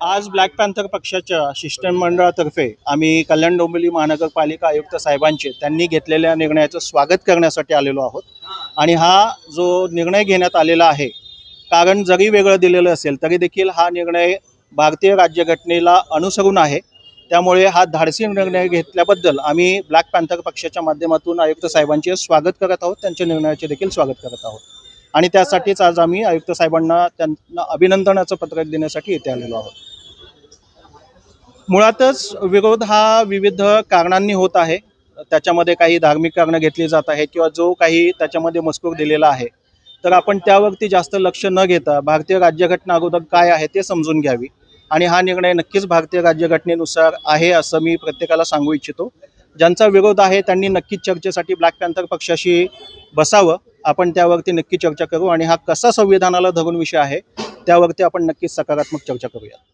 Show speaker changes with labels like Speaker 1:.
Speaker 1: आज black panther पक्षाच्या शिष्टमंडळातर्फे आम्ही कल्याण डोंबिवली महानगरपालिका आयुक्त साहेबांचे त्यांनी घेतलेल्या निर्णयाचं स्वागत करण्यासाठी आलेलो आहोत. आणि हा जो निर्णय घेण्यात आलेला आहे कारण जरी वेगळं दिलेलं असेल तरी देखील हा निर्णय भारतीय राज्यघटनेला अनुसरून आहे. त्यामुळे हा धाडसी निर्णय घेतल्याबद्दल आम्ही ब्लॅक पॅन्थर पक्षाच्या माध्यमातून आयुक्त साहेबांचे स्वागत करत आहोत त्यांच्या निर्णयाचे देखील स्वागत करत आहोत. आणि त्यासाठीच आज आम्ही आयुक्त साहेबांना त्यांना अभिनंदनाचं पत्रक देण्यासाठी इथे आलेलो आहोत. मुळातच विरोध हा विविध कारणांनी होत आहे. त्याच्यामध्ये काही धार्मिक कारणं घेतली जात आहेत किंवा जो काही त्याच्यामध्ये मजकूर दिलेला आहे. तर आपण त्यावरती जास्त लक्ष न घेता भारतीय राज्यघटना अगोदर काय आहे ते समजून घ्यावी. आणि हा निर्णय नक्कीच भारतीय राज्यघटनेनुसार आहे असं मी प्रत्येकाला सांगू इच्छितो. ज्यांचा विरोध आहे त्यांनी नक्कीच चर्चेसाठी ब्लॅक पॅन्थर पक्षाशी बसावं. आपण त्यावरती नक्की चर्चा करू आणि हा कसा संविधानाला धरून विषय आहे त्यावरती आपण नक्कीच सकारात्मक चर्चा करूया.